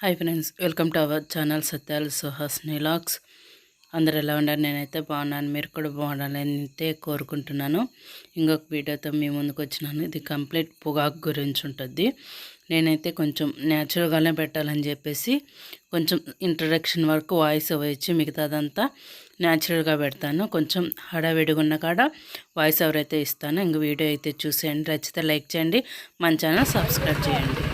Hi friends welcome to our channel సత్యాలు సుహాస్ నిలాక్స్ అందరు ఎలా ఉన్నారు? నేనైతే బాగున్నాను. మీరు కూడా బాగుండాలని అయితే కోరుకుంటున్నాను. ఇంకొక వీడియోతో మీ ముందుకు వచ్చినాను. ఇది కంప్లీట్ పొగాకు గురించి ఉంటుంది. నేనైతే కొంచెం న్యాచురల్గానే పెట్టాలని చెప్పేసి కొంచెం ఇంట్రడక్షన్ వరకు వాయిస్ ఓవర్ ఇచ్చి మిగతాదంతా న్యాచురల్గా పెడతాను. కొంచెం హడావిడిగా ఉన్న కాడ వాయిస్ ఓవర్ అయితే ఇస్తాను. ఇంక వీడియో అయితే చూసేయండి. నచ్చితే లైక్ చేయండి. మన ఛానల్ సబ్స్క్రైబ్ చేయండి.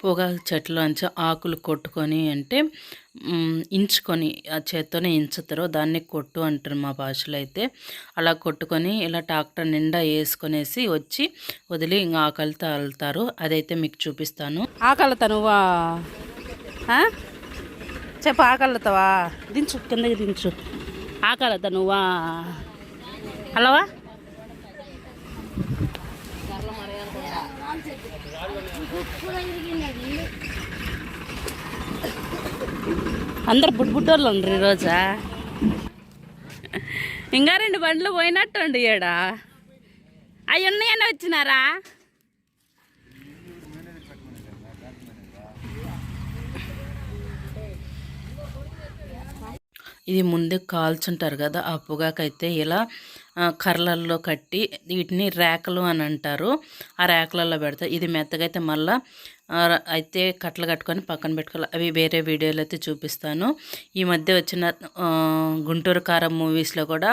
పొగాకు చెట్లోంచి ఆకులు కొట్టుకొని అంటే ఇంచుకొని ఆ చేత్తోనే ఇంచుతారు. దాన్ని కొట్టు అంటారు మా భాషలో అయితే. అలా కొట్టుకొని ఇలా ట్రాక్టర్ నిండా వేసుకొనేసి వచ్చి వదిలి ఇంకా ఆకలితో వెళ్తారు అదైతే మీకు చూపిస్తాను. ఆకలితా నువ్వా? చెప్పు ఆకలితవా? దించు కిందకి దించు. ఆకలితా నువ్వా? అలవా అందరు బుడ్ ఉండరు ఈరోజా ఇంకా రెండు బండ్లు పోయినట్టుండి ఈడ. అవి ఉన్నాయని వచ్చినారా? ఇది ముందే కాల్చుంటారు కదా ఆ పొగాకైతే ఇలా కర్రలల్లో కర్రలలో కట్టి వీటిని రేకలు అని అంటారు. ఆ రేకలలో పెడతారు. ఇది మెత్తగా అయితే మళ్ళీ అయితే కట్టలు కట్టుకొని పక్కన పెట్టుకోవాలి. అవి వేరే వీడియోలో అయితే చూపిస్తాను. ఈ మధ్య వచ్చిన గుంటూరు కారం మూవీస్లో కూడా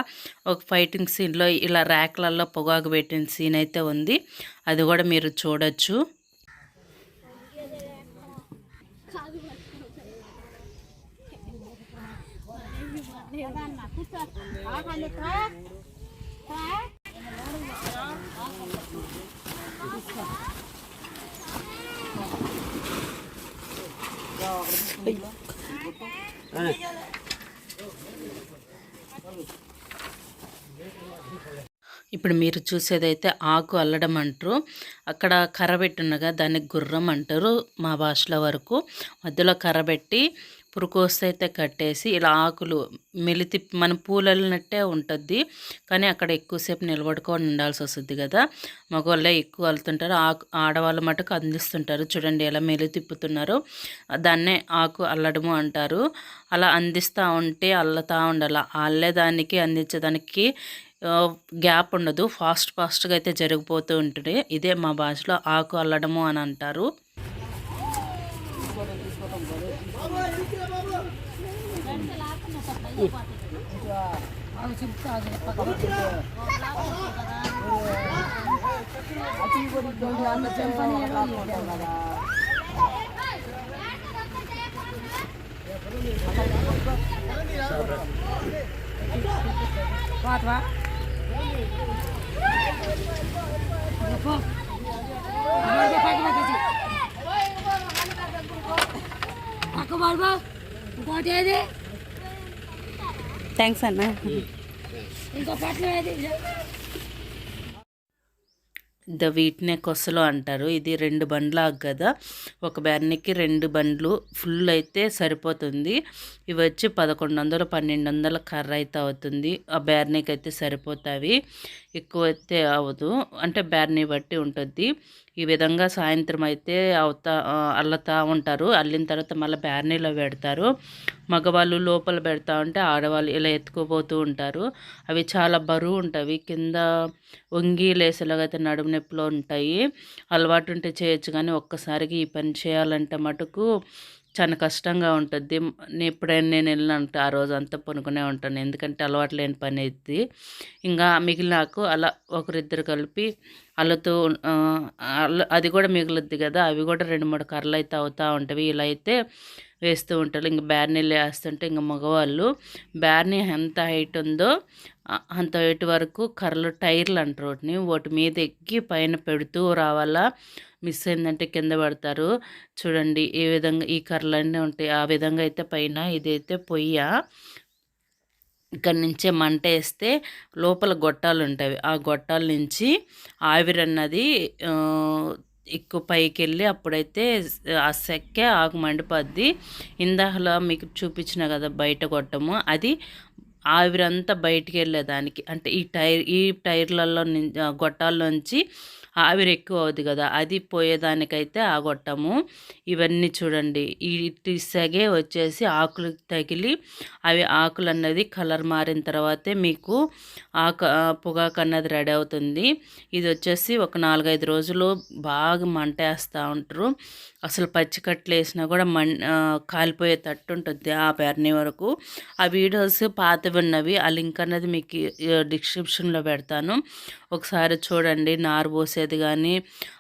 ఒక ఫైటింగ్ సీన్లో ఇలా ర్యాక్లలో పొగాకు పెట్టిన సీన్ అయితే ఉంది. అది కూడా మీరు చూడొచ్చు. ఇప్పుడు మీరు చూసేదైతే ఆకు అల్లడం అంటారు. అక్కడ కర్ర ఉండగా దాన్ని గుర్రం అంటారు మా భాషలో వరకు. మధ్యలో కర్రబెట్టి పురుకోస్తే అయితే కట్టేసి ఇలా ఆకులు మెలితి మన పూలనట్టే ఉంటుంది కానీ అక్కడ ఎక్కువసేపు నిలబడుకొని ఉండాల్సి వస్తుంది కదా. మగవాళ్ళే ఎక్కువ వెళ్తుంటారు ఆకు ఆడవాళ్ళు మటుకు అందిస్తుంటారు. చూడండి ఎలా మెలి తిప్పుతున్నారు. దాన్నే ఆకు అల్లడము అంటారు. అలా అందిస్తూ ఉంటే అల్లతా ఉండాలి. అల్లేదానికి అందించేదానికి గ్యాప్ ఉండదు. ఫాస్ట్ ఫాస్ట్గా అయితే జరిగిపోతూ ఉంటుంది. ఇదే మా భాషలో ఆకు అల్లడము అని అంటారు. Patwa. Apa? Apa dia Aku bawa. Kau dia deh. Thanks అన్న. ద వీటినే కొసలు అంటారు. ఇది రెండు బండ్ల కదా. ఒక బ్యాన్కి రెండు బండ్లు ఫుల్ అయితే సరిపోతుంది. ఇవి వచ్చి పదకొండు వందలు పన్నెండు వందల కర్ర అయితే అవుతుంది. ఆ బ్యార్నీకి అయితే సరిపోతాయి. ఎక్కువ అయితే అవ్వదు. అంటే బ్యార్నీ బట్టి ఉంటుంది ఈ విధంగా సాయంత్రం అయితే అవుతా అల్లుతూ అల్లుతా ఉంటారు. అల్లిన తర్వాత మళ్ళీ బ్యార్నీలో పెడతారు. మగవాళ్ళు లోపల పెడతా ఉంటే ఆడవాళ్ళు ఇలా ఎత్తుకుపోతూ ఉంటారు. అవి చాలా బరువు ఉంటాయి. కింద వంగి లేసేలాగైతే అయితే నడుము నొప్పిలో ఉంటాయి. అలవాటు ఉంటే చేయొచ్చు. కానీ ఒక్కసారికి ఈ పని చేయాలంటే మటుకు చాలా కష్టంగా ఉంటుంది. నేను ఎప్పుడైనా నేను వెళ్ళినంటే ఆ రోజు అంతా పనుకునే ఉంటాను. ఎందుకంటే అలవాటు లేని పని ఇది ఇంకా మిగిలినాకు అలా ఒకరిద్దరు కలిపి అల్లుతూ అది కూడా మిగులుద్ది కదా. అవి కూడా రెండు మూడు కర్రలు అయితే అవుతూ ఉంటాయి ఇలా అయితే వేస్తూ ఉంటారు. ఇంక బ్యార్నీలు వేస్తుంటే ఇంక మగవాళ్ళు బ్యార్నీ ఎంత హైట్ ఉందో అంత హైట్ వరకు కర్రలు టైర్లు అంటారు వాటిని. వాటి మీద ఎక్కి పైన పెడుతూ రావాలా. మిస్ అయిందంటే కింద పడతారు. చూడండి ఏ విధంగా ఈ కర్రలన్నీ ఉంటాయి. ఆ విధంగా అయితే పైన ఇదైతే పొయ్య. ఇక్కడ నుంచే మంట వేస్తే లోపల గొట్టాలు ఉంటాయి. ఆ గొట్టాల నుంచి ఆవిరి అన్నది ఎక్కువ పైకి వెళ్ళి అప్పుడైతే ఆ సెక్కే ఆకు మండిపోద్ది. ఇందాకలా మీకు చూపించిన కదా బయట గొట్టము. అది ఆవిరంతా బయటికి వెళ్ళేదానికి అంటే ఈ టైర్ ఈ టైర్లలో నుం- గొట్టాల్లోంచి ఆవిరి ఎక్కువ అవుద్ది కదా అది పోయేదానికైతే ఆ గొట్టము ఇవన్నీ చూడండి ఇటు సగే వచ్చేసి ఆకులు తగిలి అవి ఆకులు అన్నది కలర్ మారిన తర్వాతే మీకు ఆకు ఆ పొగాకు అన్నది రెడీ అవుతుంది. ఇది వచ్చేసి ఒక నాలుగైదు రోజులు బాగా మంట వేస్తూ ఉంటారు. అసలు పచ్చికట్లు వేసినా కూడా మన్ కాలిపోయే కాలిపోయేటట్టు ఉంటుంది ఆ పెర్ని వరకు. ఆ వీడియోస్ పాతవి ఉన్నవి ఆ లింక్ అన్నది మీకు డిస్క్రిప్షన్లో పెడతాను. ఒకసారి చూడండి నారు పోసేది కానీ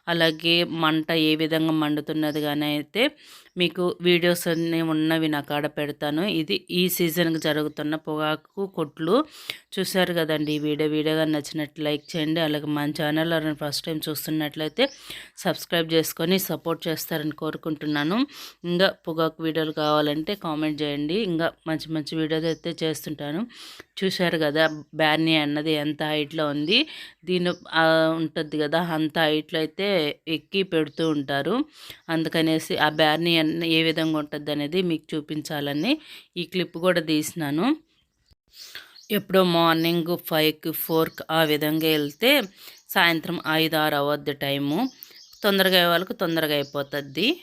అలాగే మంట ఏ విధంగా మండుతున్నది కానీ అయితే మీకు వీడియోస్ అన్నీ ఉన్నవి నా కాడ పెడతాను. ఇది ఈ సీజన్కి జరుగుతున్న పొగాకు కొట్లు. చూశారు కదండి ఈ వీడియో. వీడియోగా నచ్చినట్లు లైక్ చేయండి. అలాగే మన ఛానల్ ఫస్ట్ టైం చూస్తున్నట్లయితే సబ్స్క్రైబ్ చేసుకొని సపోర్ట్ చేస్తారని కోరుకుంటున్నాను. ఇంకా పొగాకు వీడియోలు కావాలంటే కామెంట్ చేయండి. ఇంకా మంచి మంచి వీడియోలు అయితే చేస్తుంటాను. చూశారు కదా బ్యార్నీ అన్నది ఎంత హైట్లో ఉంది. దీని ఉంటుంది కదా అంత హైట్లో అయితే ఎక్కి పెడుతూ ఉంటారు. అందుకనేసి ఆ బ్యార్నీ ఏ విధంగా ఉంటుంది అనేది మీకు చూపించాలని ఈ క్లిప్ కూడా తీసినాను. ఎప్పుడో మార్నింగ్ ఫైవ్కి ఫోర్కి ఆ విధంగా వెళ్తే సాయంత్రం ఐదు ఆరు అవద్ది టైము. తొందరగా అయ్యే వాళ్ళకి తొందరగా అయిపోతుంది.